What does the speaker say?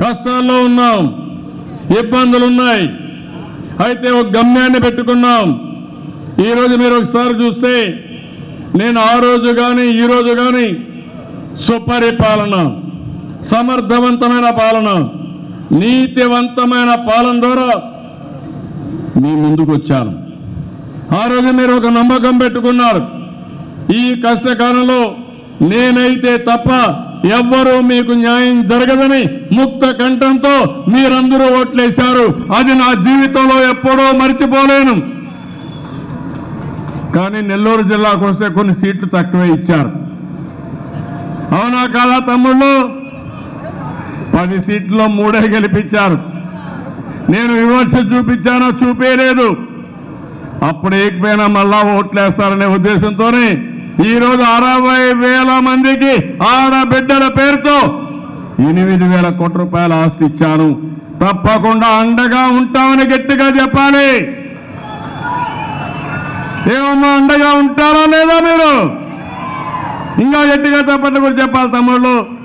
కష్టాల్లో ఉన్నాం ఇబ్బందులు ఉన్నాయి అయితే ఒక గమ్యాన్ని పెట్టుకున్నాం. ఈరోజు మీరు ఒకసారి చూస్తే నేను ఆ రోజు కానీ ఈరోజు కానీ సుపరిపాలన సమర్థవంతమైన పాలన నీతివంతమైన పాలన ద్వారా మీ ముందుకు వచ్చాను. ఆ రోజు మీరు ఒక నమ్మకం పెట్టుకున్నారు. ఈ కష్టకాలంలో నేనైతే తప్ప ఎవ్వరూ మీకు న్యాయం జరగదని ముక్త కంఠంతో మీరందరూ ఓట్లేశారు. అది నా జీవితంలో ఎప్పుడో మర్చిపోలేను. కానీ నెల్లూరు జిల్లాకు వస్తే కొన్ని సీట్లు తక్కువే ఇచ్చారు. అవునా కాదా తమ్ముళ్ళు? పది సీట్లో మూడే గెలిపించారు. నేను విమర్శ చూపించానో చూపేయలేదు అప్పుడు ఏకపోయినా మళ్ళా ఓట్లేస్తారనే ఉద్దేశంతోనే ఈరోజు అరవై వేల మందికి ఆడబిడ్డల పేరుతో ఎనిమిది వేల కోట్ల రూపాయల ఆస్తి ఇచ్చాను. తప్పకుండా అండగా ఉంటామని గట్టిగా చెప్పాలి. ఏమమ్మా అండగా ఉంటారా లేదా మీరు? ఇంకా గట్టిగా తప్పట్లు కూడా చెప్పాలి తమ్ముళ్ళు.